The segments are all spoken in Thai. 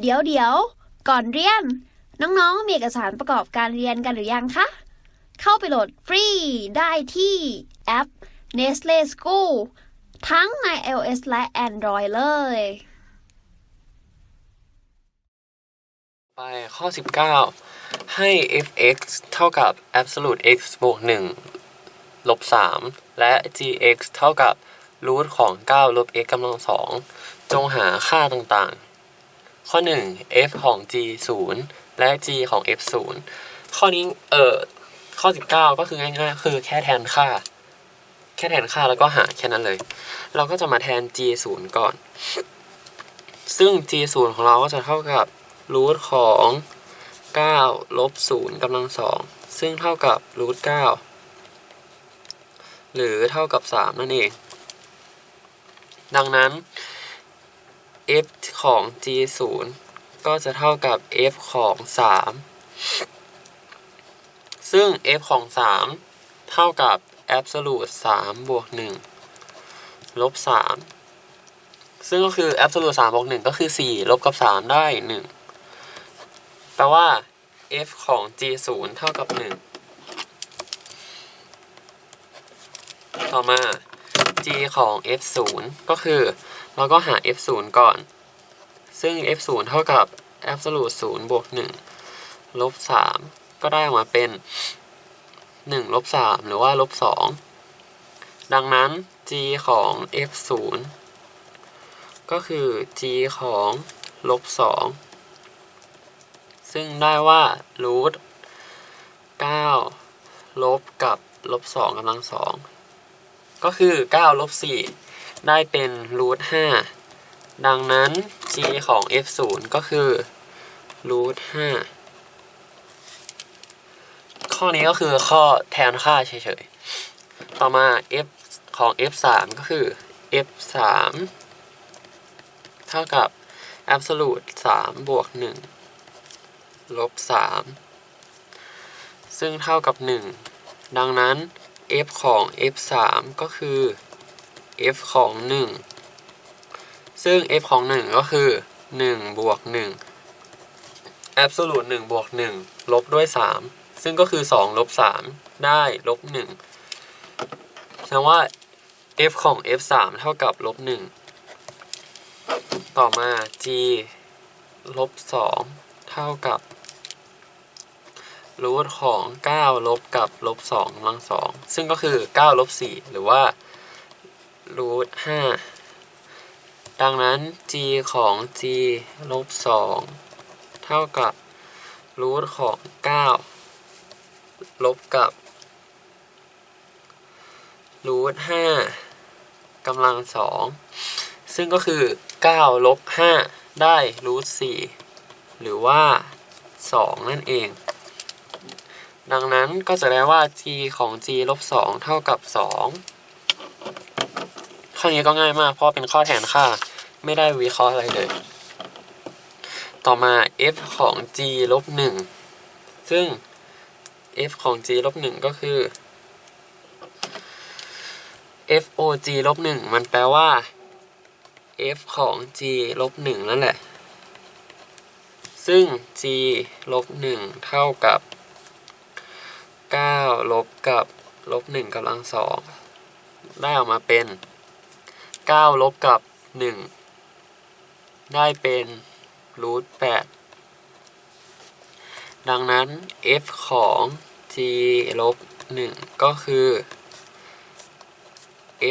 เดี๋ยวเดี๋ยว ก่อนเรียน น้องๆ มีเอกสารประกอบการเรียนกันหรือยังคะ เข้าไปโหลดฟรีได้ที่แอป Nestle School ทั้งใน iOS และ Android เลย ไปข้อ 19 ให้ f(x) เท่ากับ absolute x บวก1ลบ3และ gx เท่ากับรูทของ 9 ลบ x กำลังสอง จงหาค่าต่างๆ ข้อ 1 f ของ g 0 และ g ของ f 0ข้อนี้เออข้อ 19 ก็คือง่ายๆคือแค่แทนค่า แค่แทนค่าแล้วก็หาแค่นั้นเลย เราก็จะมาแทน g 0ก่อน ซึ่ง g 0ของเราก็จะเท่ากับรูทของ9ลบ0กำลังสองซึ่งเท่ากับรูท9หรือเท่ากับ 3 นั่นเอง ดังนั้น f ของ g 0ก็จะเท่ากับ f ของ 3 ซึ่ง f ของ 3 เท่ากับ absolute 3บวก1ลบ3ซึ่งก็คือ absolute 3บวก1ก็คือ 4 ลบกับ 3 ได้ 1 แปลว่า f ของ g 0เท่ากับ 1 ต่อมา g ของ f 0ก็คือ เราก็หา f 0ก่อน ซึ่ง f 0เท่ากับ absolute 0บวก1ลบ3ก็ได้ออกมาเป็น1ลบ3หรือว่าลบ2ดังนั้น g ของ f 0ก็คือ g ของลบ2ซึ่งได้ว่ารูท9ลบกับลบ2กำลังสองก็คือ9ลบ4 ได้เป็นรูท5ดังนั้น g ของ f 0ก็คือรูท5ข้อนี้ก็คือข้อแทนค่าเฉยๆ ต่อมา f ของ f 3ก็คือ f 3เท่ากับ absolute 3บวก1ลบ3ซึ่งเท่ากับ 1 ดังนั้น f ของ f 3ก็คือ f ของ 1 ซึ่ง f ของ 1 ก็คือ1บวก1 absolute 1บวก1ลบด้วย 3 ซึ่งก็คือ 2 ลบ 3 ได้ลบ1แสดงว่า f ของ f 3เท่ากับลบ1ต่อมา g ลบ2เท่ากับรูทของ 9 ลบกับลบ2กำลังสองซึ่งก็คือ 9 ลบ 4 หรือว่า รูท5ดังนั้น g ของ g ลบ2เท่ากับรูทของ9ลบกับรูท5กำลังสองซึ่งก็คือ9ลบ5ได้รูท4หรือว่า 2 นั่นเอง ดังนั้นก็จะได้ว่า g ของ g ลบ2เท่ากับ 2 ข้อนี้ก็ง่ายมาก เพราะเป็นข้อแทนค่า ไม่ได้วิเคราะห์อะไรเลย ต่อมา f ของ g ลบ1ซึ่ง f ของ g ลบ1ก็คือ f o g ลบ1มันแปลว่า f ของ g ลบ1นั่นแหละ ซึ่ง g ลบ1เท่ากับ 9 ลบกับลบ1กำลังสองได้ออกมาเป็น 9 ลบกับ 1 ได้เป็นรูท8ดังนั้น f ของ g ลบ 1 ก็คือ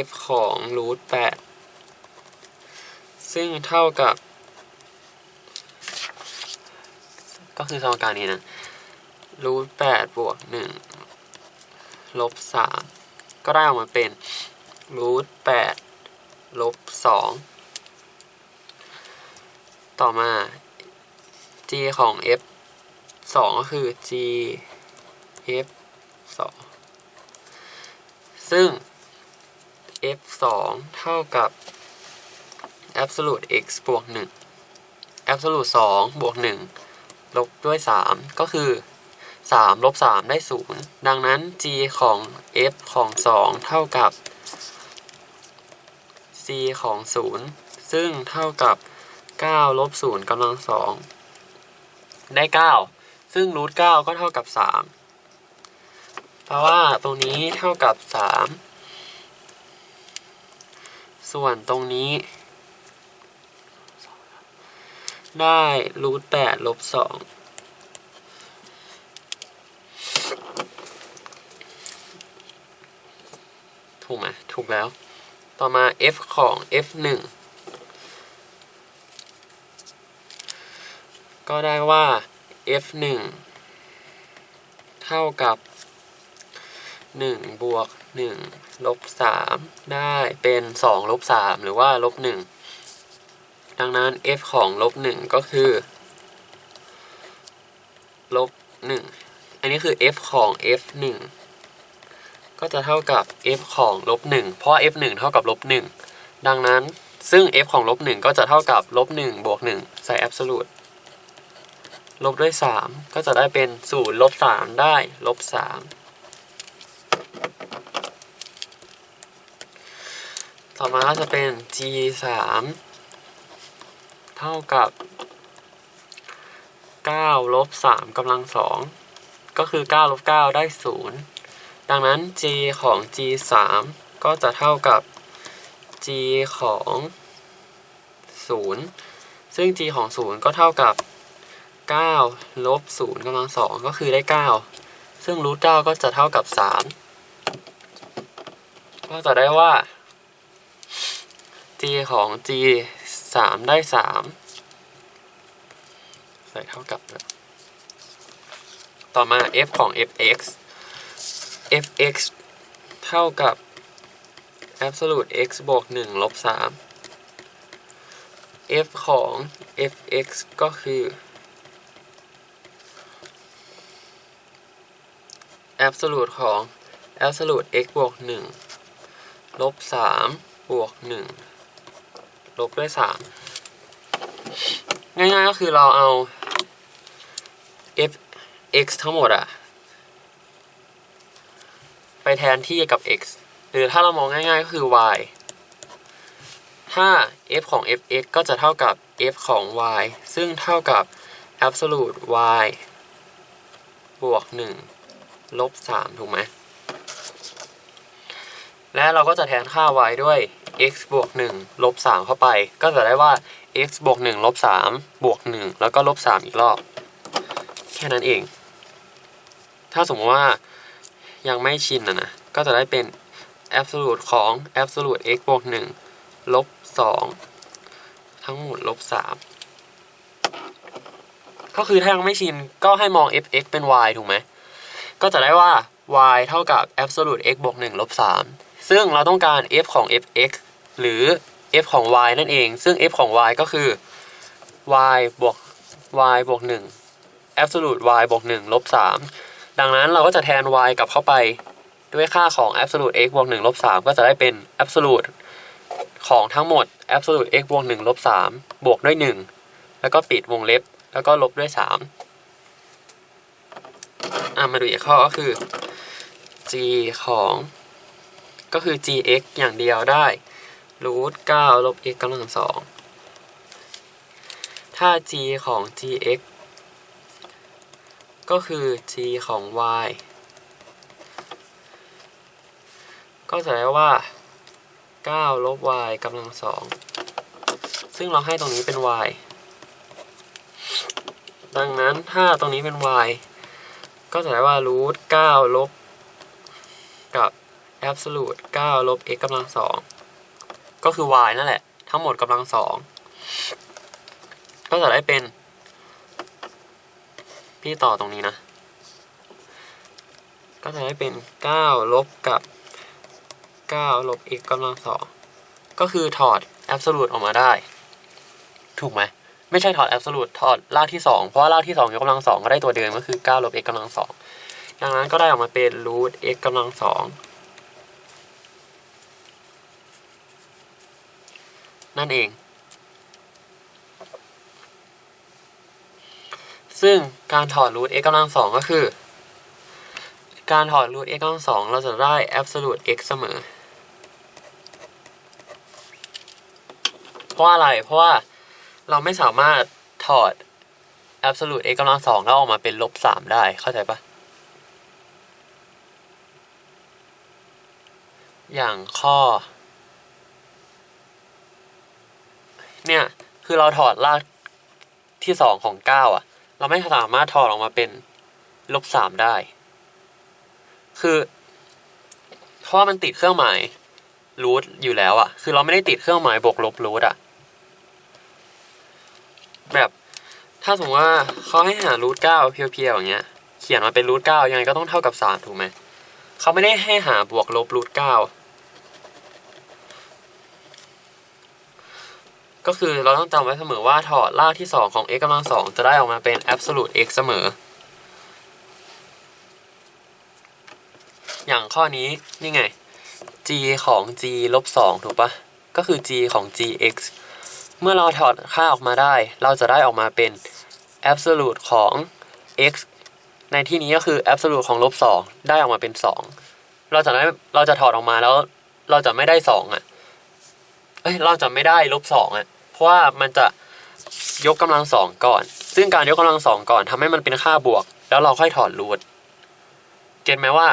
f ของรูท8ซึ่งเท่ากับ ก็คือสมการนี้นะรูท8บวก 1 ลบ 3 ก็ได้ออกมาเป็นรูท8 ลบ2ต่อมา g ของ f 2ก็คือ g f 2ซึ่ง f 2เท่ากับ absolute x บวก1 absolute 2บวก1ลบด้วย3ก็คือ3ลบ3ได้0ดังนั้น g ของ f ของ2เท่ากับ c ของ 0 ซึ่งเท่ากับเก้าลบศูนย์กำลังสองได้เก้าซึ่งรูทเก้าก็เท่ากับสามแปลว่าตรงนี้เท่ากับสามส่วนตรงนี้ ได้รูทแปดลบสองถูกไหมถูกแล้ว ต่อมา f ของ f 1ก็ได้ว่า f 1เท่ากับ 1 บวก 1 ลบ 3 ได้เป็น 2 ลบ 3 หรือว่า ลบ 1 ดังนั้น f ของ ลบ 1 ก็คือ ลบ 1 อันนี้คือ f ของ f 1 ก็จะเท่ากับ f ของลบ1เพราะ f 1 เท่ากับลบ1ดังนั้นซึ่ง f ของลบ1ก็จะเท่ากับลบ1บวก1ใส่ absolute ลบด้วย 3 ก็จะได้เป็น0ลบ3ได้ลบ3ต่อมาก็จะเป็น g 3เท่ากับ9ลบ3กำลัง2ก็คือ9ลบ9ได้0 ดังนั้น g ของ g 3ก็จะเท่ากับ g ของ 0 ซึ่ง g ของ 0 ก็เท่ากับ 9 ลบ 0กำลัง2ก็คือได้ 9 ซึ่งรูท9ก็จะเท่ากับ 3 ก็จะได้ว่า g ของ g 3 ได้ 3 ใส่เท่ากับ ต่อมา f ของ fx fx เท่ากับ absolute x บวก1ลบ3 f ของ fx ก็คือ absolute ของ absolute x บวก1ลบ3บวก1ลบด้วย 3 ง่ายๆก็คือเราเอา f x ทั้งหมดอะ แทนที่กับ x หรือถ้าเรามองง่ายๆก็คือ y ถ้า f ของ fx ก็จะเท่ากับ f ของ y ซึ่งเท่ากับ absolute y บวก 1 ลบ 3 ถูกไหม และเราก็จะแทนค่า y ด้วย x บวก 1 ลบ 3 เข้าไป ก็จะได้ว่า x บวก 1 ลบ 3 บวก 1 แล้วก็ลบ 3 อีกรอบ แค่นั้นเอง ถ้าสมมติว่า ยังไม่ชินนะนะ ก็จะได้เป็น absolute ของ absolute x บวก1ลบ2ทั้งหมดลบ3ก็คือถ้ายังไม่ชินก็ให้มอง fx เป็น y ถูกไหม ก็จะได้ว่า y เท่ากับ absolute x บวก1ลบ3ซึ่งเราต้องการ f ของ fx หรือ f ของ y นั่นเอง ซึ่ง f ของ y ก็คือ y บวก y บวก1 absolute y บวก1ลบ3 ดังนั้นเราก็จะแทน y กลับเข้าไปด้วยค่าของ absolute x บวก1ลบ3ก็จะได้เป็น absolute ของทั้งหมด absolute x บวก1ลบ3บวกด้วย 1 แล้วก็ปิดวงเล็บ แล้วก็ลบด้วย 3อะมาดูอีกข้อก็คือ g ของ ก็คือ gx อย่างเดียวได้รูท9ลบ x กำลังสองถ้า g ของ gx ก็คือ g ของ y ก็จะได้ว่า9ลบ y กำลังสองซึ่งเราให้ตรงนี้เป็น y ดังนั้นถ้าตรงนี้เป็น y ก็จะได้ว่ารูท9ลบ กับ absolute 9ลบ x กำลังสองก็คือ y นั่นแหละ ทั้งหมดกำลังสองก็จะได้เป็น พี่ต่อตรงนี้นะ ก็จะได้เป็น9ลบกับ9ลบ x กำลังสองก็คือถอด absolute ออกมาได้ ถูกไหม ไม่ใช่ถอด absolute ถอดรากที่ 2 เพราะว่ารากที่2ยกกำลังสองก็ได้ตัวเดิมก็คือ9ลบ x กำลังสองดังนั้นก็ได้ออกมาเป็น root x กำลังสองนั่นเอง ซึ่งการถอด root x กำลังสองก็คือ การถอด root x กำลังสองเราจะได้ absolute x เสมอ เพราะอะไร เพราะว่าเราไม่สามารถถอด absolute x กำลังสองแล้วออกมาเป็นลบสามได้ เข้าใจปะอย่างข้อ เนี่ย คือเราถอดรากที่สองของเก้าอะ เราไม่สามารถถอดออกมาเป็นลบสามได้ คือเพราะมันติดเครื่องหมายรูทอยู่แล้วอะคือเราไม่ได้ติดเครื่องหมายบวกลบรูทอะแบบถ้าสมมติว่าเขาให้หารูทเก้าเพียวๆอย่างเงี้ย เขียนมาเป็นรูทเก้ายังไงก็ต้องเท่ากับสามถูกไหมเขาไม่ได้ให้หาบวกลบรูทเก้า ก็คือเราต้องจำไว้เสมอว่าถอดรากที่สองของ x กำลังสองจะได้ออกมาเป็น absolute x เสมอ อย่างข้อนี้นี่ไง g ของ g ลบสองถูกปะก็คือ g ของ gx เมื่อเราถอดค่าออกมาได้ เราจะได้ออกมาเป็น absolute ของ x ในที่นี้ก็คือ absolute ของลบสองได้ออกมาเป็นสองเราจะได้เราจะถอดออกมาแล้ว เราจะไม่ได้สองอะ เอ้ย เราจะไม่ได้ลบสองอะ เพราะว่ามันจะยกกำลังสองก่อน ซึ่งการยกกำลังสองก่อนทำให้มันเป็นค่าบวก แล้วเราค่อยถอดรูทเก็ตไหมว่า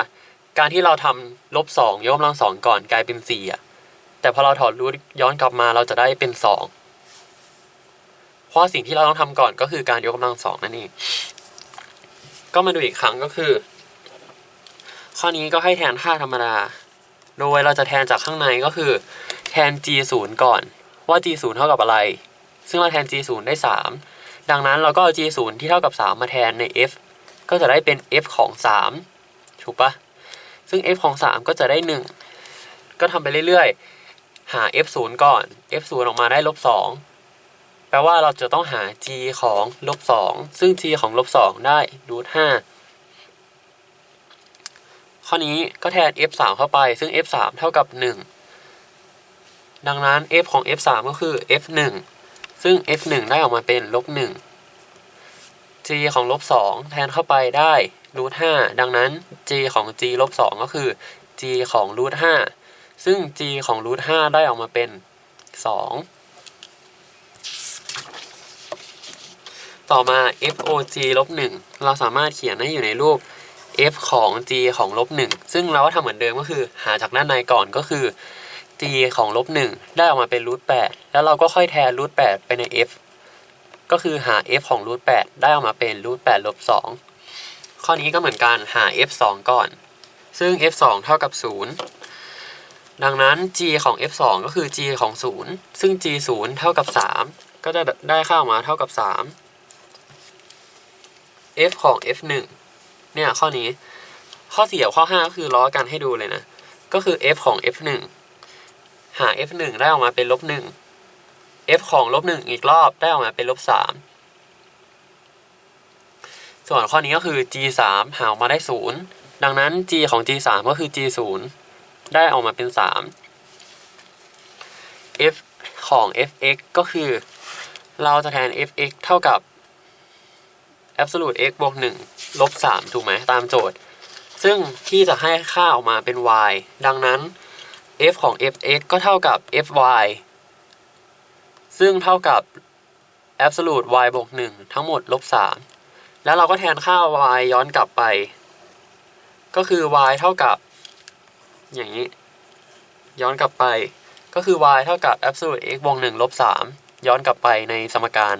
การที่เราทำลบสองยกกำลังสองก่อนกลายเป็นสี่อะแต่พอเราถอดรูทย้อนกลับมาเราจะได้เป็นสองเพราะสิ่งที่เราต้องทำก่อนก็คือการยกกำลังสองนั่นเองก็มาดูอีกครั้งก็คือ ข้อนี้ก็ให้แทนค่าธรรมดา โดยเราจะแทนจากข้างในก็คือ แทน g 0ก่อน ว่า g 0เท่ากับอะไร ซึ่งเราแทน g 0ได้ 3 ดังนั้นเราก็เอา g 0ที่เท่ากับ 3 มาแทนใน f ก็จะได้เป็น f ของ 3 ถูกปะซึ่ง f ของ 3 ก็จะได้ 1 ก็ทำไปเรื่อยๆ หา f 0ก่อน f 0ออกมาได้ลบ2แปลว่าเราจะต้องหา g ของลบ2ซึ่ง g ของลบ2ได้รูท5ข้อนี้ก็แทน f 3เข้าไป ซึ่ง f 3เท่ากับ 1 ดังนั้น f ของ f 3ก็คือ f 1ซึ่ง f 1ได้ออกมาเป็นลบ1 g ของลบ2แทนเข้าไปได้รูท5ดังนั้น g ของ g ลบ2ก็คือ g ของรูท5ซึ่ง g ของรูท5ได้ออกมาเป็น 2 ต่อมา fog ลบ1เราสามารถเขียนให้อยู่ในรูป f ของ g ของลบ1ซึ่งเราก็ทำเหมือนเดิมก็คือ หาจากด้านในก่อนก็คือ ของลบหนึ่งได้ออกมาเป็นรูทแปดแล้วเราก็ค่อยแทนรูทแปดไปใน f ก็คือหา f ของรูทแปดได้ออกมาเป็นรูทแปดลบสองข้อนี้ก็เหมือนกันหา f สองก่อน ซึ่ง f สองเท่ากับศูนย์ดังนั้น g ของ f สองก็คือ g ของศูนย์ซึ่ง g ศูนย์เท่ากับสามก็จะได้ค่าออกมาเท่ากับสาม f ของ f หนึ่งเนี่ยข้อนี้ ข้อสี่กับข้อห้าก็คือล้อกันให้ดูเลยนะ ก็คือ f ของ f หนึ่ง หา f 1 ได้ออกมาเป็นลบ1 f ของลบ1อีกรอบได้ออกมาเป็นลบ3ส่วนข้อนี้ก็คือ g 3หาออกมาได้ 0 ดังนั้น g ของ g 3ก็คือ g 0ได้ออกมาเป็น 3 f ของ f(x) ก็คือ เราจะแทน f(x) เท่ากับ absolute x บวก1ลบ3ถูกไหมตามโจทย์ ซึ่งที่จะให้ค่าออกมาเป็น y ดังนั้น f ของ f(x) ก็เท่ากับ fy ซึ่งเท่ากับ absolute y บวก1ทั้งหมดลบ3แล้วเราก็แทนค่า y ย้อนกลับไป ก็คือ y เท่ากับ อย่างนี้ ย้อนกลับไป ก็คือ y เท่ากับ absolute x บวก1ลบ3ย้อนกลับไปในสมการ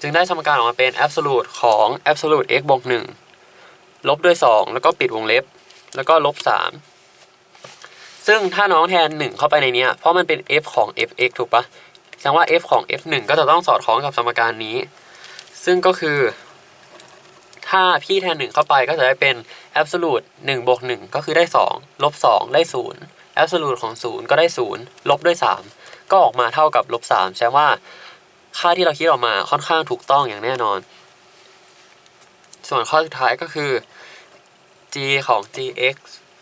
จึงได้สมการออกมาเป็น absolute ของ absolute x บวก1ลบด้วย 2 แล้วก็ปิดวงเล็บ แล้วก็ลบ3 ซึ่งถ้าน้องแทน 1 เข้าไปในนี้เพราะมันเป็น f ของ f(x) ถูกปะแสดงว่า f ของ f 1 ก็จะต้องสอดคล้องกับสมการนี้ ซึ่งก็คือ ถ้าพี่แทน 1 เข้าไปก็จะได้เป็น absolute 1บวก1ก็คือได้ 2 ลบ 2 ได้ 0 absolute ของ 0 ก็ได้ 0 ลบด้วย 3 ก็ออกมาเท่ากับลบ3แสดงว่าค่าที่เราคิดออกมาค่อนข้างถูกต้องอย่างแน่นอน ส่วนข้อสุดท้ายก็คือ g ของ gx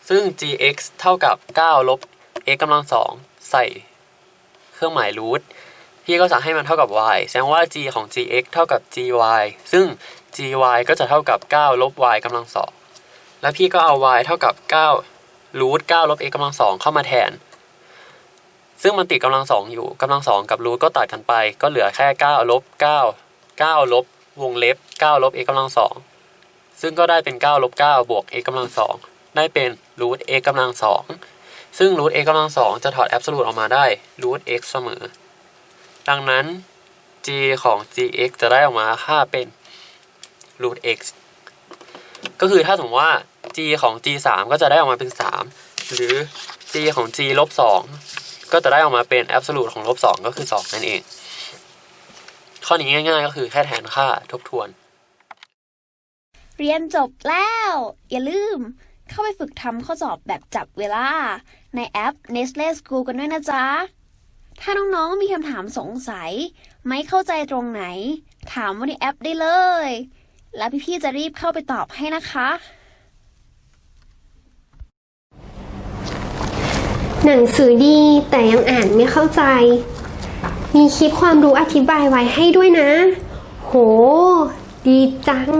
ซึ่ง gx เท่ากับ 9 ลบ x กำลังสองใส่เครื่องหมายรูทพี่ก็จะให้มันเท่ากับ y แสดงว่า g ของ gx เท่ากับ gy ซึ่ง gy ก็จะเท่ากับ 9 ลบ y กำลังสองแล้วพี่ก็เอา y เท่ากับ9รูท9ลบ x กำลังสองเข้ามาแทน ซึ่งมันติดกำลังสองอยู่กำลังสองกับรูทก็ตัดกันไป ก็เหลือแค่เก้าลบเก้าเก้าลบ วงเล็บเก้าลบ x กำลังสองซึ่งก็ได้เป็นเก้าลบเก้าบวก x กำลังสอง ได้เป็นรูท x กำลังสองซึ่งรูท x กำลังสองจะถอดแอบสูตออกมาได้รูท x เสมอ ดังนั้น g ของ gx จะได้ออกมาค่าเป็น root x ก็คือถ้าสมมติว่า g ของ g 3ก็จะได้ออกมาเป็น 3 หรือ g ของ g ลบ2ก็จะได้ออกมาเป็น absolute ของลบ2ก็คือ 2 นั่นเอง ข้อนี้ง่าย ๆ ก็คือแค่แทนค่าทบทวน เรียนจบแล้ว อย่าลืม เข้าไปฝึกทำข้อสอบแบบจับเวลา ในแอป Nestle School กันด้วยนะจ๊ะ ถ้าน้องๆ มีคำถามสงสัย ไม่เข้าใจตรงไหน ถามว่าในแอปได้เลย แล้วพี่ๆ จะรีบเข้าไปตอบให้นะคะหนังสือดีแต่ยังอ่านไม่เข้าใจ มีคลิปความรู้อธิบายไว้ให้ด้วยนะ โห ดีจัง